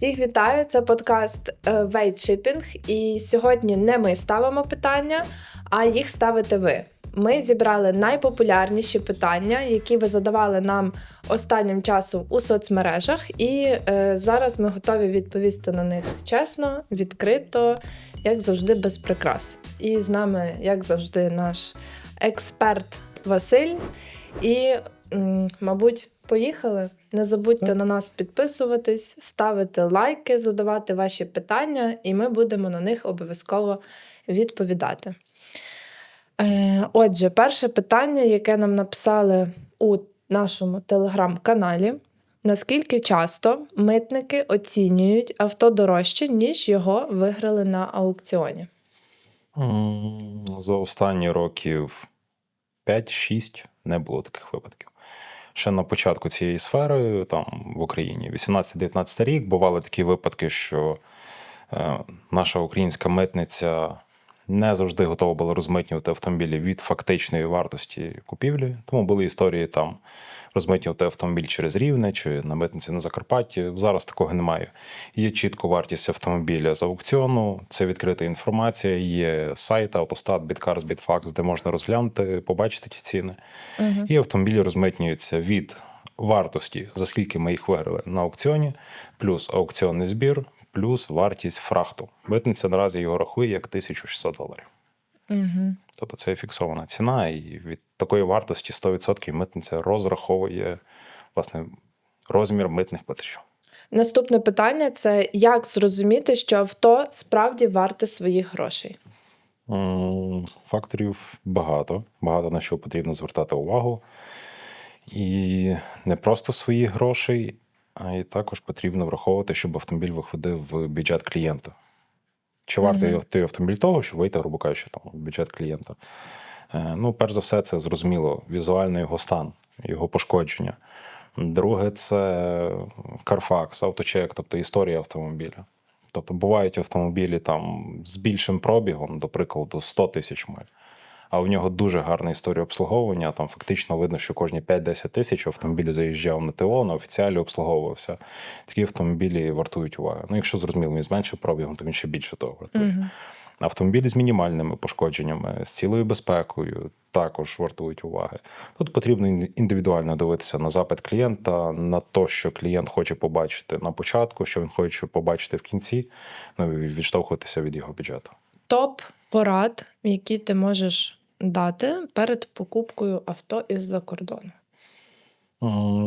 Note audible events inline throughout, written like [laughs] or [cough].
Всіх вітаю! Це подкаст е, Weight Shipping. І сьогодні не ми ставимо питання, а їх ставите ви. Ми зібрали найпопулярніші питання, які ви задавали нам останнім часом у соцмережах, і е, зараз ми готові відповісти на них чесно, відкрито, як завжди, без прикрас. І з нами, як завжди, наш експерт Василь. І, м, мабуть, поїхали. Не забудьте Так. на нас підписуватись, ставити лайки, задавати ваші питання, і ми будемо на них обов'язково відповідати. Е, Отже, перше питання, яке нам написали у нашому телеграм-каналі: наскільки часто митники оцінюють авто дорожче, ніж його виграли на аукціоні? За останні років 5-6 не було таких випадків. Ще на початку цієї сфери, там в Україні, 18-19 рік, бували такі випадки, що е, наша українська митниця не завжди готова була розмитнювати автомобілі від фактичної вартості купівлі. Тому були історії там розмитнювати автомобіль через Рівне чи на митниці на Закарпатті. Зараз такого немає. Є чітко вартість автомобіля з аукціону, це відкрита інформація, є сайт, автостат, Біткарс, Бітфакс, де можна розглянути, побачити ті ціни. Угу. І автомобілі розмитнюються від вартості, за скільки ми їх виграли на аукціоні, плюс аукціонний збір, плюс вартість фрахту. Митниця наразі його рахує як 1600 доларів. Угу. Тобто це фіксована ціна, і від такої вартості 100% митниця розраховує власне розмір митних платежів. Наступне питання це як зрозуміти, що авто справді варте своїх грошей? Факторів багато, багато на що потрібно звертати увагу. І не просто свої грошей, а й також потрібно враховувати, щоб автомобіль виходив в бюджет клієнта. Чи вартий Мгм. той автомобіль того, щоб вийти, грубо кажучи, там, в бюджет клієнта? Е, Ну, перш за все, це зрозуміло, візуальний його стан, його пошкодження. Друге, це Carfax, авточек, тобто історія автомобіля. Тобто бувають автомобілі там з більшим пробігом, до прикладу, 100 тисяч миль. А у нього дуже гарна історія обслуговування. Там фактично видно, що кожні 5-10 тисяч автомобіль заїжджав на ТО, на офіціалі обслуговувався. Такі автомобілі вартують уваги. Ну, якщо зрозуміло, він з меншим пробігом, то він ще більше того вартує. Угу. Автомобілі з мінімальними пошкодженнями, з цілою безпекою також вартують уваги. Тут потрібно індивідуально дивитися на запит клієнта, на те, що клієнт хоче побачити на початку, що він хоче побачити в кінці, ну і відштовхуватися від його бюджету. Топ порад, які ти можеш дати перед покупкою авто із-за кордону.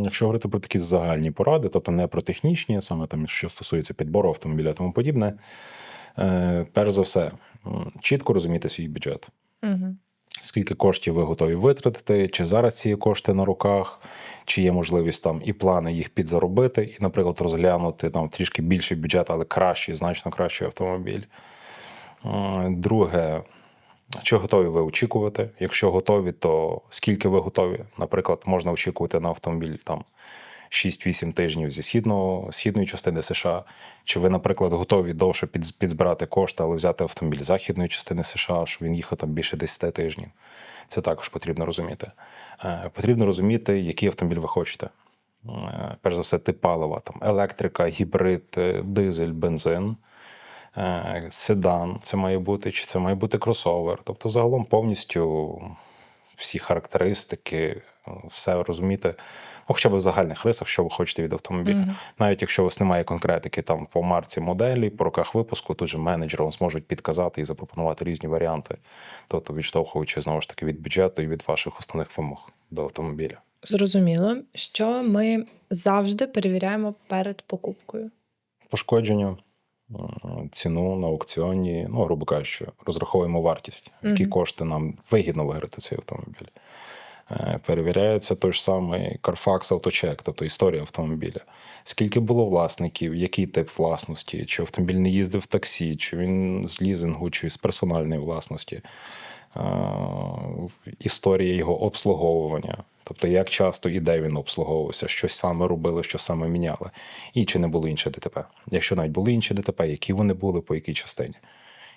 Якщо говорити про такі загальні поради, тобто не про технічні, саме там, що стосується підбору автомобіля тому подібне, е, перш за все, чітко розуміти свій бюджет. Угу. Скільки коштів ви готові витратити, чи зараз ці кошти на руках, чи є можливість там і плани їх підзаробити, і, наприклад, розглянути там трішки більший бюджет, але кращий, значно кращий автомобіль. Е, Друге, що готові ви очікувати? Якщо готові, то скільки ви готові? Наприклад, можна очікувати на автомобіль там 6-8 тижнів зі східного, східної частини США. Чи ви, наприклад, готові довше підзбирати кошти, але взяти автомобіль західної частини США, щоб він їхав там більше 10 тижнів? Це також потрібно розуміти. Е, Потрібно розуміти, який автомобіль ви хочете. Е, Перш за все, тип палива, там електрика, гібрид, е, дизель, бензин. Е, седан це має бути, чи це має бути кросовер. Тобто, загалом повністю всі характеристики, все розуміти, ну, хоча б в загальних рисах, що ви хочете від автомобіля. Мгм. Навіть якщо у вас немає конкретики там по марці моделі, по роках випуску, тут же менеджери вам зможуть підказати і запропонувати різні варіанти, тобто відштовхуючи знову ж таки від бюджету і від ваших основних вимог до автомобіля. Зрозуміло, що ми завжди перевіряємо перед покупкою. пошкодження, ціну на аукціоні, ну, грубо кажучи, розраховуємо вартість, які кошти нам вигідно виграти цей автомобіль. Е, Перевіряється той ж самий Carfax авточек, тобто історія автомобіля. Скільки було власників, який тип власності, чи автомобіль не їздив в таксі, чи він з лізингу, чи з персональної власності. Е, Історія його обслуговування, тобто як часто і де він обслуговувався, що саме робили, що саме міняли, і чи не було інші ДТП. Якщо навіть були інші ДТП, які вони були, по якій частині.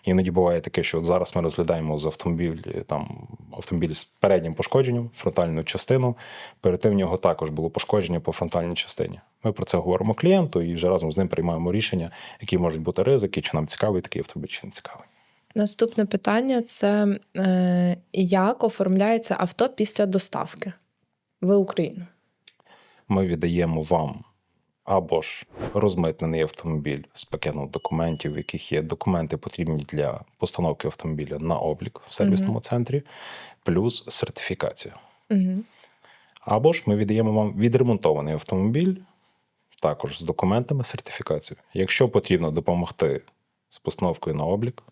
Іноді буває таке, що от зараз ми розглядаємо з автомобіль, там автомобіль з переднім пошкодженням, фронтальну частину. Перед тим в нього також було пошкодження по фронтальній частині. Ми про це говоримо клієнту і вже разом з ним приймаємо рішення, які можуть бути ризики, чи нам цікавий такий автомобіль, чи не цікавий. Наступне питання це е, як оформляється авто після доставки в Україну? Ми віддаємо вам або ж розмитнений автомобіль з пакетом документів, в яких є документи потрібні для постановки автомобіля на облік в сервісному центрі, плюс сертифікація. Угу. Або ж ми віддаємо вам відремонтований автомобіль, також з документами, сертифікацією. Якщо потрібно допомогти з постановкою на облік,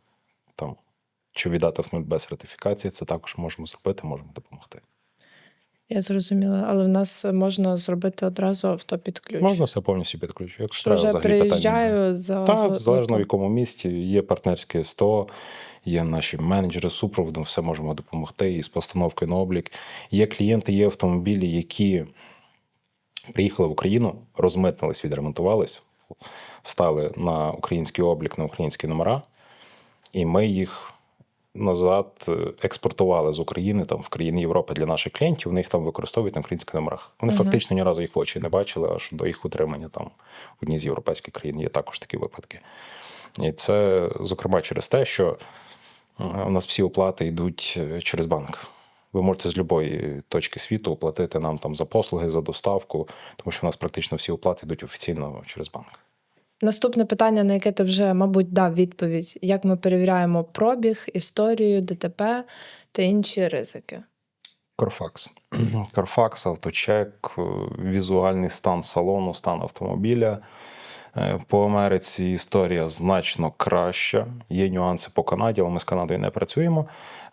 там, чи віддати автомобіль без сертифікації, це також можемо зробити, можемо допомогти. Я зрозуміла, але в нас можна зробити одразу авто під ключ. Можна все повністю підключити. Якщо Що треба, вже взагалі питань немає. за Так, залежно в якому місті, є партнерське СТО, є наші менеджери з супроводом, все можемо допомогти і з постановкою на облік. Є клієнти, є автомобілі, які приїхали в Україну, розмитнились, відремонтувались, встали на український облік, на українські номера, і ми їх назад е, експортували з України там в країни Європи для наших клієнтів. Вони їх там використовують на українських номерах. Вони Мгм. фактично ні разу їх в очі не бачили, аж до їх утримання там в одній з європейських країн є також такі випадки. І це, зокрема, через те, що е, у нас всі оплати йдуть е, через банк. Ви можете з будь-якої точки світу оплатити нам там за послуги, за доставку, тому що у нас практично всі оплати йдуть офіційно через банк. Наступне питання, на яке ти вже, мабуть, дав відповідь: як ми перевіряємо пробіг, історію, ДТП та інші ризики. Carfax. [clears throat] Carfax, авточек, е, візуальний стан салону, стан автомобіля. Е, По Америці історія значно краща. Є нюанси по Канаді, але ми з Канадою не працюємо.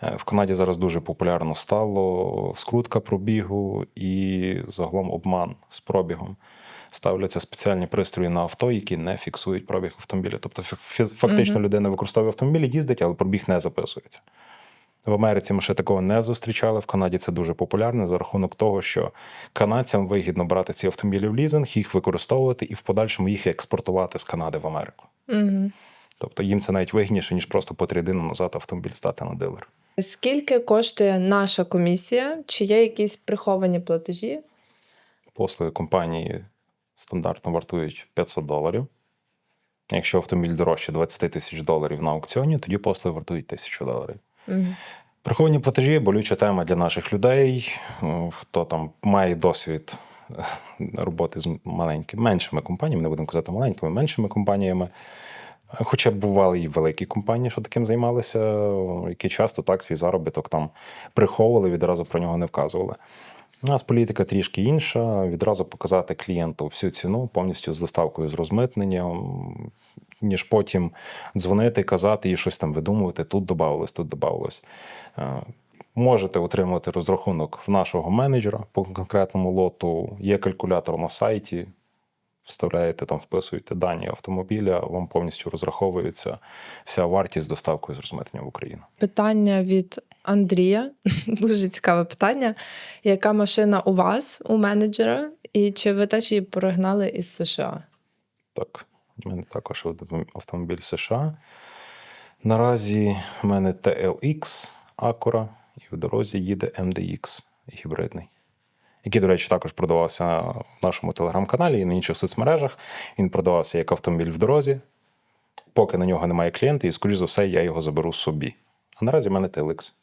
Е, В Канаді зараз дуже популярно стало скрутка пробігу і загалом обман з пробігом. Ставляться спеціальні пристрої на авто, які не фіксують пробіг автомобіля. Тобто, фактично Мгм. людина використовує автомобіль, їздить, але пробіг не записується. В Америці ми ще такого не зустрічали. В Канаді це дуже популярно за рахунок того, що канадцям вигідно брати ці автомобілі в лізинг, їх використовувати і в подальшому їх експортувати з Канади в Америку. Угу. Тобто їм це навіть вигідніше, ніж просто по тридину назад автомобіль стати на дилер. Скільки коштує наша комісія? Чи є якісь приховані платежі? Послуги компанії стандартно вартують 500 доларів. Якщо автомобіль дорожче 20 тисяч доларів на аукціоні, тоді послуги вартують 1000 доларів. Угу. Приховані платежі болюча тема для наших людей. Е, Хто там має досвід е, роботи з маленькими, меншими компаніями, не будемо казати маленькими, меншими компаніями. Хоча б бували і великі компанії, що таким займалися, які часто так свій заробіток там приховували, відразу про нього не вказували. У нас політика трішки інша. Відразу показати клієнту всю ціну повністю з доставкою з розмитненням, ніж потім дзвонити, казати і щось там видумувати. Тут додавалось, тут додавалось. Е, Можете отримати розрахунок в нашого менеджера по конкретному лоту. Є калькулятор на сайті. Вставляєте там, вписуєте дані автомобіля, вам повністю розраховується вся вартість доставкою з розмитнення в Україну. Питання від Андрія. [laughs] Дуже цікаве питання. Яка машина у вас, у менеджера, і чи ви теж її перегнали із США? Так, у мене також автомобіль США. Наразі в мене TLX Acura, і в дорозі їде MDX гібридний, який, до речі, також продавався в нашому телеграм-каналі і на інших соцмережах. Він продавався як автомобіль в дорозі, поки на нього немає клієнта, і, скоріш за все, я його заберу собі. А наразі в мене TLX.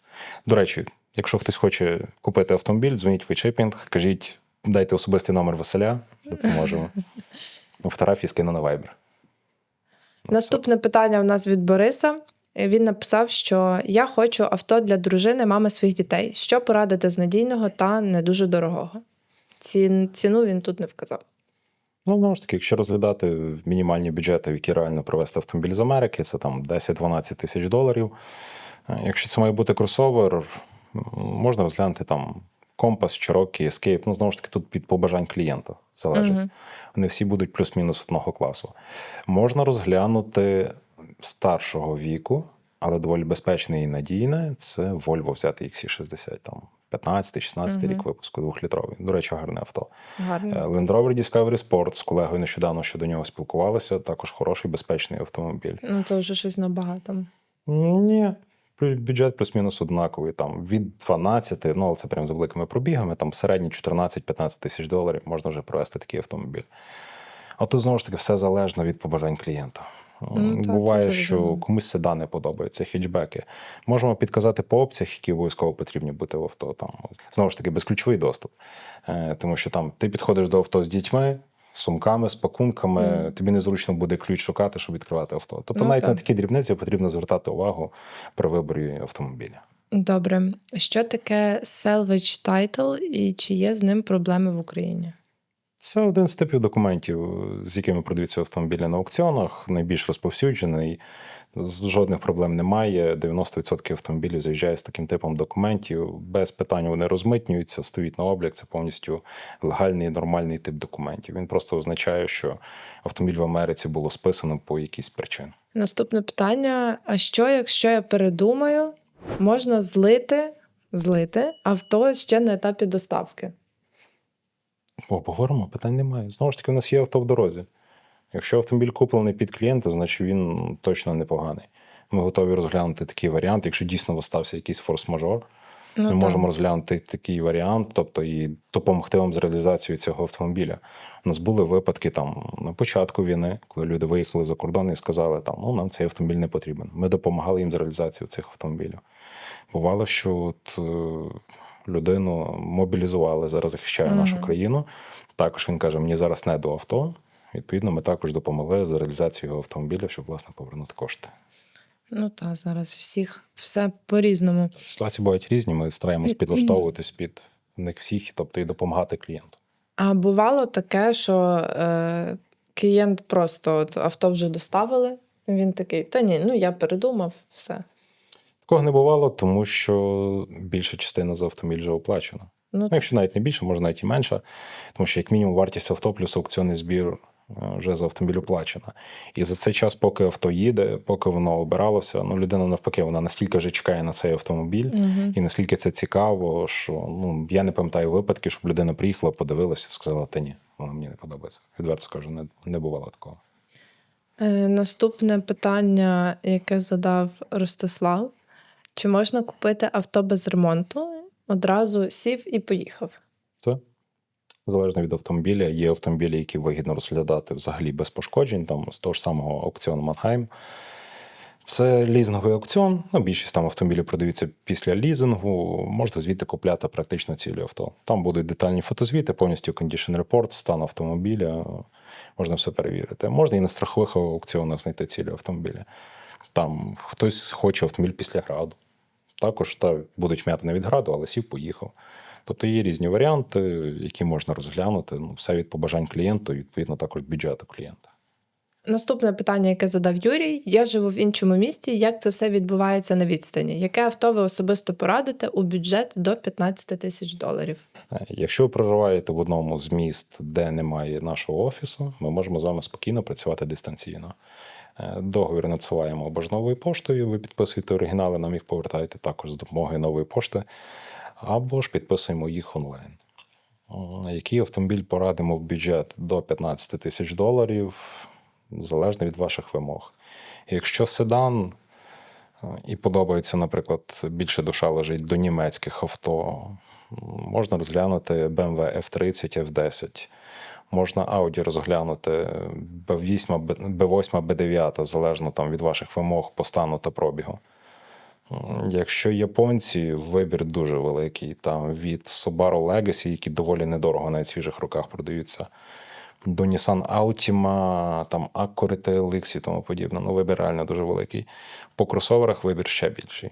До речі, якщо хтось хоче купити автомобіль, дзвоніть в WeChipping, кажіть, дайте особистий номер Василя, допоможемо. Фотографії скину на Viber. Наступне питання в нас від Бориса. Він написав, що я хочу авто для дружини, мами своїх дітей. Що порадити з надійного та не дуже дорогого? Ці, ціну він тут не вказав. Ну, знову ж таки, якщо розглядати мінімальні бюджети, в які реально привезти автомобіль з Америки, це там 10-12 тисяч доларів. Е, Якщо це має бути кросовер, можна розглянути там компас, Cherokee, Escape. Ну, знову ж таки, тут від побажань клієнта залежить. Мгм. Вони всі будуть плюс-мінус одного класу. Можна розглянути старшого віку, але доволі безпечне і надійне. Це Volvo взяти XC60, там 15-16 Мгм. рік випуску, двохлітровий. До речі, гарне авто. Е, Land Rover Discovery Sport з колегою нещодавно щодо нього спілкувалися. Також хороший безпечний автомобіль. Ну, це вже щось набагато. Ні, Бюджет плюс-мінус однаковий, там від 12, ну але це прям за великими пробігами, там середні 14-15 тисяч доларів можна вже провести такий автомобіль. А тут знову ж таки все залежно від побажань клієнта. Ну, так, Буває, що комусь седани подобаються, хетчбеки. Можемо підказати по опціях, які обов'язково потрібні бути в авто. Там знову ж таки безключовий доступ. Е, Тому що там ти підходиш до авто з дітьми, сумками, з пакунками, тобі незручно буде ключ шукати, щоб відкривати авто. Тобто Ну, навіть так. на такі дрібниці потрібно звертати увагу при виборі автомобіля. Добре. Що таке salvage title і чи є з ним проблеми в Україні? Це один з типів документів, з якими продаються автомобілі на аукціонах, найбільш розповсюджений. Жодних проблем немає. 90% автомобілів заїжджає з таким типом документів. Без питань вони розмитнюються, стоїть на облік. Це повністю легальний нормальний тип документів. Він просто означає, що автомобіль в Америці було списано по якійсь причині. Наступне питання: а що, якщо я передумаю, можна злити, злити авто ще на етапі доставки? Поговоримо, питань немає. Знову ж таки, у нас є авто в дорозі. Якщо автомобіль куплений під клієнта, значить він точно непоганий. Ми готові розглянути такий варіант. Якщо дійсно стався якийсь форс-мажор, Ну, ми так. можемо розглянути такий варіант, тобто і допомогти вам з реалізацією цього автомобіля. У нас були випадки там на початку війни, коли люди виїхали за кордон і сказали, там ну нам цей автомобіль не потрібен. Ми допомагали їм з реалізацією цих автомобілів. Бувало, що от, е, людину мобілізували, зараз захищає нашу країну. Також він каже: мені зараз не до авто. Відповідно, ми також допомогли з реалізацією його автомобіля, щоб власне повернути кошти. Ну так, зараз всіх все по-різному. Ситуації бувають різні. Ми стараємось підлаштовуватись під них всіх, тобто і допомагати клієнту. А бувало таке, що е, клієнт просто от, авто вже доставили. Він такий: та ні, ну я передумав, все. Такого не бувало, тому що більша частина за автомобіль вже оплачена. Ну, Ну, якщо навіть не більше, може навіть і менше, тому що як мінімум вартість авто плюс аукціонний збір е, вже за автомобіль оплачена. І за цей час, поки авто їде, поки воно обиралося, ну людина навпаки, вона настільки вже чекає на цей автомобіль, угу. і наскільки це цікаво, що ну я не пам'ятаю випадки, щоб людина приїхала, подивилася і сказала, та ні, воно мені не подобається. Відверто скажу, не, не бувало такого. Е, наступне питання, яке задав Ростислав: чи можна купити авто без ремонту? Одразу сів і поїхав. Так. Залежно від автомобіля, є автомобілі, які вигідно розглядати взагалі без пошкоджень, там з того ж самого аукціону Манхайм. Це лізинговий аукціон. Ну, більшість там автомобілів продаються після лізингу. Можна звідти купляти практично цілі авто. Там будуть детальні фотозвіти, повністю condition report, стан автомобіля. Можна все перевірити. Можна і на страхових аукціонах знайти цілі автомобілі. Там хтось хоче автомобіль після граду. Також та, будуть м'ятини від граду, але сів поїхав. Тобто є різні варіанти, які можна розглянути. Ну, все від побажань клієнту, і відповідно також бюджету клієнта. Наступне питання, яке задав Юрій: я живу в іншому місті. Як це все відбувається на відстані? Яке авто ви особисто порадите у бюджет до 15 тисяч доларів? Е, Якщо ви проживаєте в одному з міст, де немає нашого офісу, ми можемо з вами спокійно працювати дистанційно. Е, Договір надсилаємо або ж новою поштою, ви підписуєте оригінали, нам їх повертаєте також з допомогою нової пошти, або ж підписуємо їх онлайн. Який автомобіль порадимо в бюджет до 15 тисяч доларів, залежно від ваших вимог. Якщо седан е, і подобається, наприклад, більше душа лежить до німецьких авто, можна розглянути BMW F30, F10. Можна Audi розглянути B8, B8, B9, залежно там від ваших вимог по стану та пробігу. Якщо японці, вибір дуже великий. Там від Subaru Legacy, які доволі недорого навіть в свіжих руках продаються, до Nissan Altima, там Acura TLX і тому подібне. Ну, вибір реально дуже великий. По кросоверах вибір ще більший.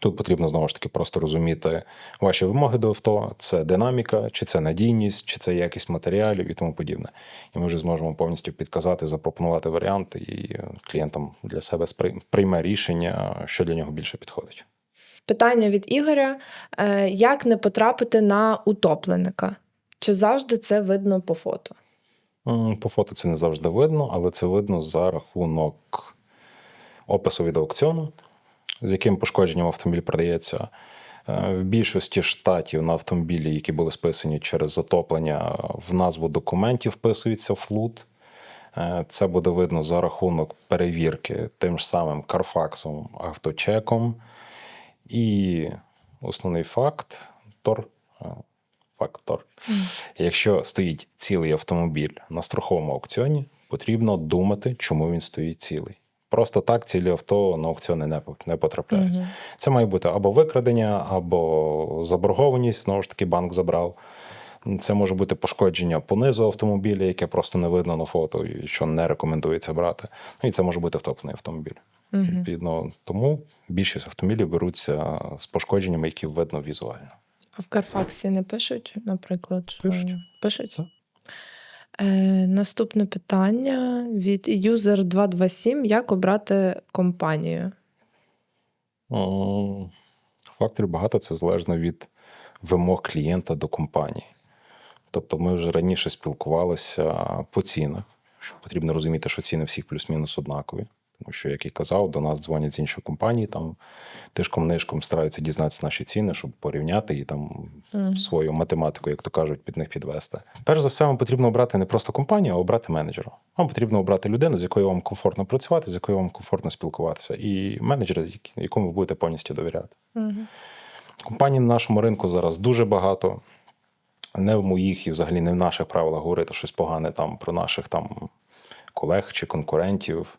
Тут потрібно знову ж таки просто розуміти ваші вимоги до авто: це динаміка, чи це надійність, чи це якість матеріалів і тому подібне. І ми вже зможемо повністю підказати, запропонувати варіанти, і е, клієнтам для себе прийме рішення, що для нього більше підходить. Питання від Ігоря: Е, як не потрапити на утопленика? Чи завжди це видно по фото? По фото це не завжди видно, але це видно за рахунок опису від аукціону, з яким пошкодженням автомобіль продається. Е, В більшості штатів на автомобілі, які були списані через затоплення, в назву документів вписується флут. Е, Це буде видно за рахунок перевірки тим ж самим Карфаксом, авточеком. І основний факт тор. е, Фактор. Якщо стоїть цілий автомобіль на страховому аукціоні, потрібно думати, чому він стоїть цілий. Просто так цілі авто на аукціони не, не потрапляють. Це має бути або викрадення, або заборгованість, знову ж таки, банк забрав. Це може бути пошкодження по низу автомобіля, яке просто не видно на фото, і що не рекомендується брати. Ну і це може бути втоплений автомобіль. Відповідно, тому більшість автомобілів беруться з пошкодженнями, які видно візуально. А в Карфаксі не пишуть, наприклад, що Пишуть. пишуть? Так. Е, наступне питання від user227. Як обрати компанію? О, Факторів багато це залежно від вимог клієнта до компанії. Тобто ми вже раніше спілкувалися по цінах, що потрібно розуміти, що ціни всіх плюс-мінус однакові. Тому що, як і казав, до нас дзвонять з іншої компанії, там тишком-нишком стараються дізнатися наші ціни, щоб порівняти і там свою математику, як то кажуть, під них підвести. Перш за все, вам потрібно обрати не просто компанію, а обрати менеджера. Вам потрібно обрати людину, з якою вам комфортно працювати, з якою вам комфортно спілкуватися, і менеджера, якому ви будете повністю довіряти. Компаній на нашому ринку зараз дуже багато. Не в моїх і взагалі не в наших правилах говорити щось погане там про наших там колег чи конкурентів.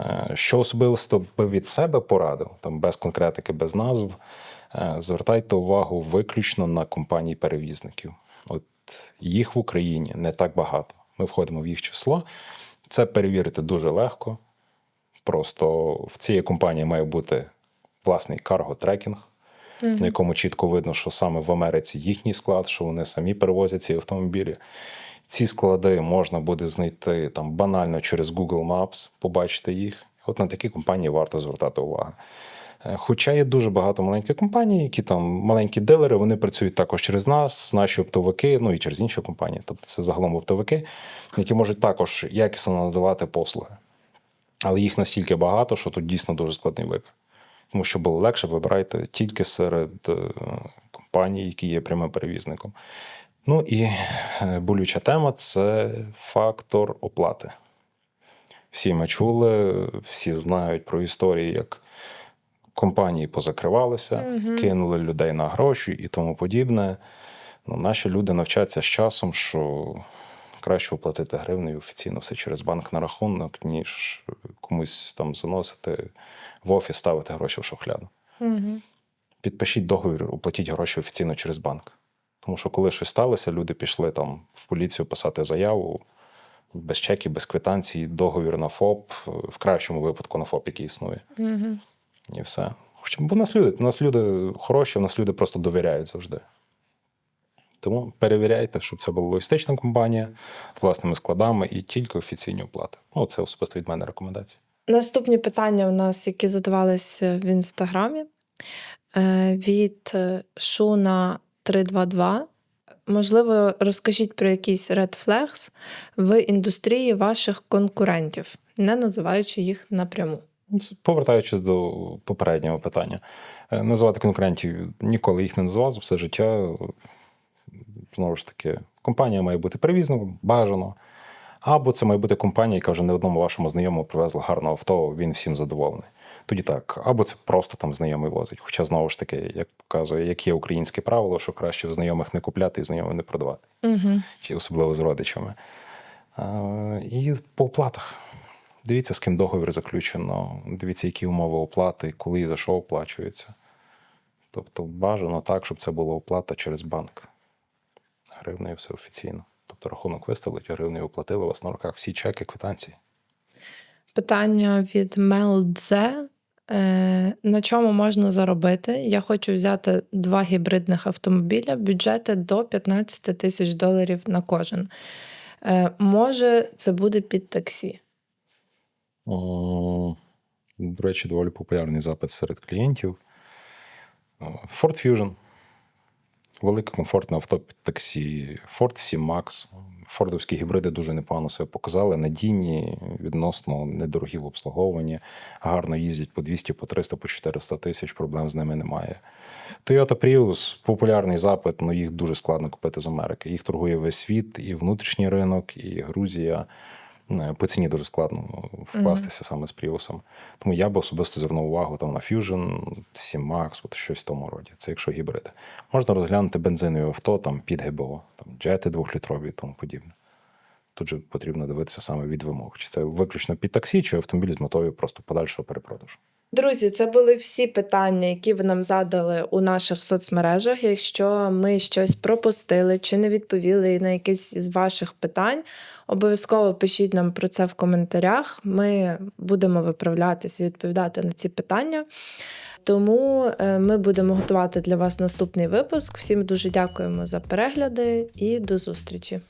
Е, Що особисто би від себе порадив, там без конкретики, без назв, е, звертайте увагу виключно на компанії перевізників. От їх в Україні не так багато. Ми входимо в їх число. Це перевірити дуже легко. Просто в цій компанії має бути власний карго-трекінг, на якому чітко видно, що саме в Америці їхній склад, що вони самі перевозять ці автомобілі. Ці склади можна буде знайти там банально через Google Maps, побачити їх. От на такі компанії варто звертати увагу. Е, Хоча є дуже багато маленьких компаній, які там маленькі дилери, вони працюють також через нас, наші оптовики, ну і через інші компанії. Тобто це загалом оптовики, які можуть також якісно надавати послуги. Але їх настільки багато, що тут дійсно дуже складний вибір. Тому що було легше, вибирайте тільки серед е, компаній, які є прямим перевізником. Ну і е, болюча тема це фактор оплати. Всі ми чули, всі знають про історії, як компанії позакривалися, кинули людей на гроші і тому подібне. Ну, наші люди навчаться з часом, що краще оплатити гривнею офіційно все через банк на рахунок, ніж комусь там заносити в офіс, ставити гроші в шухляду. Підпишіть договір, оплатіть гроші офіційно через банк. Тому що коли щось сталося, люди пішли там в поліцію писати заяву без чеків, без квитанції, договір на ФОП, в кращому випадку на ФОП, який існує. І все. Хоча бо в нас люди, в нас люди хороші, в нас люди просто довіряють завжди. Тому перевіряйте, щоб це була логістична компанія з власними складами і тільки офіційні оплати. Ну, це особисто від мене рекомендації. Наступні питання у нас, які задавалися в інстаграмі. Е, Від е, Шуна 322. Можливо, розкажіть про якісь red flags в індустрії ваших конкурентів, не називаючи їх напряму. Повертаючись до попереднього питання, Е, називати конкурентів ніколи їх не називав за все життя. Знову ж таки, компанія має бути перевізником, бажано. Або це має бути компанія, яка вже не одному вашому знайомому привезла гарне авто, він всім задоволений. Тоді так, або це просто там знайомий возить. Хоча, знову ж таки, як показує, як є українське правило, що краще в знайомих не купляти і знайомих не продавати, Угу. чи особливо з родичами. А, І по оплатах. Дивіться, з ким договір заключено, дивіться, які умови оплати, коли і за що оплачується. Тобто бажано так, щоб це була оплата через банк. Гривнею все офіційно. Тобто рахунок виставлять, гривнею оплатили, у вас на руках всі чеки, квитанції. Питання від Мелдзе. Е, На чому можна заробити? Я хочу взяти два гібридних автомобіля, бюджети до 15 тисяч доларів на кожен. Е, Може, це буде під таксі. До речі, доволі популярний запит серед клієнтів. Ford Fusion. Велике комфортне авто під таксі. Ford 7 Max. Фордовські гібриди дуже непогано себе показали. Надійні, відносно недорогі в обслуговуванні. Гарно їздять по 200, по 300, по 400 тисяч. Проблем з ними немає. Toyota Prius популярний запит, але їх дуже складно купити з Америки. Їх торгує весь світ, і внутрішній ринок, і Грузія. По ціні дуже складно вкластися саме з пріусом. Тому я б особисто звернув увагу там на Fusion, 7 Max, от щось в тому роді. Це якщо гібриди. Можна розглянути бензинові авто там під ГБО, там джети двохлітрові і тому подібне. Тут же потрібно дивитися саме від вимог. Чи це виключно під таксі, чи автомобіль з метою просто подальшого перепродажу. Друзі, це були всі питання, які ви нам задали у наших соцмережах. Якщо ми щось пропустили чи не відповіли на якесь з ваших питань, обов'язково пишіть нам про це в коментарях. Ми будемо виправлятися і відповідати на ці питання. Тому е, ми будемо готувати для вас наступний випуск. Всім дуже дякуємо за перегляди і до зустрічі.